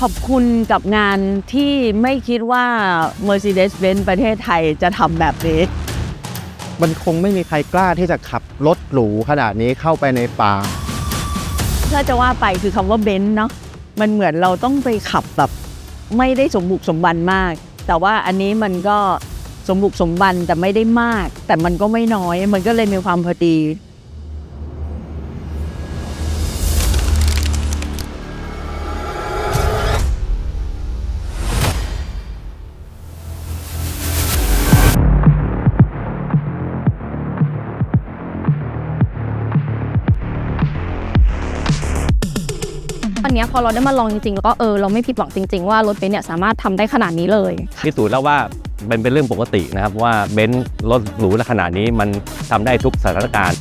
ขอบคุณกับงานที่ไม่คิดว่า Mercedes-Benz ประเทศไทยจะทำแบบนี้ มันคงไม่มีใครกล้าที่จะขับรถหรูขนาดนี้เข้าไปในป่า ถ้าจะว่าไปคือคำว่าเบนซ์เนาะมันเหมือนเราต้องไปขับแบบไม่ได้สมบุกสมบันมาก แต่ว่าอันนี้มันก็สมบุกสมบันแต่ไม่ได้มาก แต่มันก็ไม่น้อย มันก็เลยมีความพอดี นเนี้ยพอเราได้มาลองจริงๆแล้วก็เออเราไม่ผิดหวังจริง ๆ ว่ารถเบนซ์เนี่ยสามารถทำได้ขนาดนี้เลยพิสูจน์แล้วว่าเป็นเป็นเรื่องปกตินะครับว่าเบนซ์รถหรูขนาดนี้มันทำได้ทุกสถานการณ์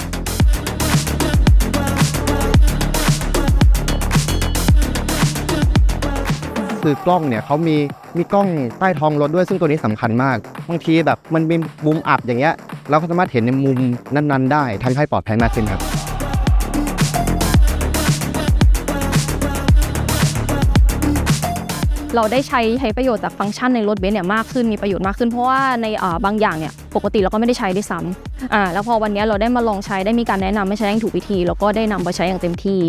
คือกล้องเนี่ยเขามีมีกล้องใต้ท้องรถด้วยซึ่งตัวนี้สำคัญมาก บางทีแบบมันมีมุมอับอย่างเงี้ยเราก็สามารถเห็นในมุมนั้นๆ ได้ทำให้ปลอดภัยมากขึ้นครับ เราได้ใช้ใช้ประโยชน์จากฟังก์ชันในรถเบนซ์เนี่ยมากขึ้นมีประโยชน์มากขึ้นเพราะว่าในบางอย่างเนี่ยปกติเราก็ไม่ได้ใช้ด้วยซ้ำอ่าแล้วพอวันนี้เราได้มาลองใช้ได้มีการแนะนำให้ใช้อย่างถูกวิธี แล้วก็ได้นำไปใช้อย่างเต็มที่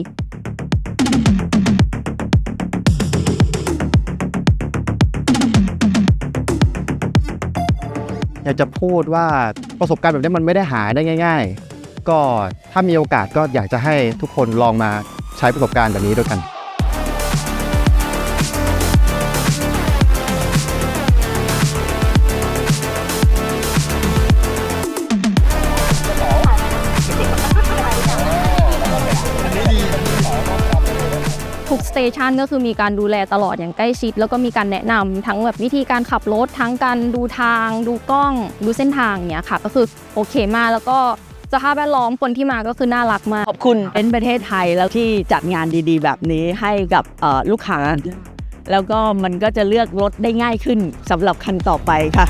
อยากจะพูดว่าประสบการณ์แบบนี้มันไม่ได้หาได้ง่าย ๆ ก็ถ้ามีโอกาสก็อยากจะให้ทุกคนลองมาใช้ประสบการณ์แบบนี้ด้วยกัน สเตชันก็คือมีการดูแลตลอดอย่างใกล้ชิด แล้วก็มีการแนะนำทั้งแบบวิธีการขับรถ ทั้งการดูทาง ดูกล้อง ดูเส้นทางเนี้ยค่ะ ก็คือโอเคมากแล้วก็สภาพแวดล้อมคนที่มาก็คือน่ารักมาก ขอบคุณเป็นประเทศไทยแล้วที่จัดงานดีๆ แบบนี้ให้กับลูกค้า แล้วก็มันก็จะเลือกรถได้ง่ายขึ้นสำหรับคันต่อไปค่ะ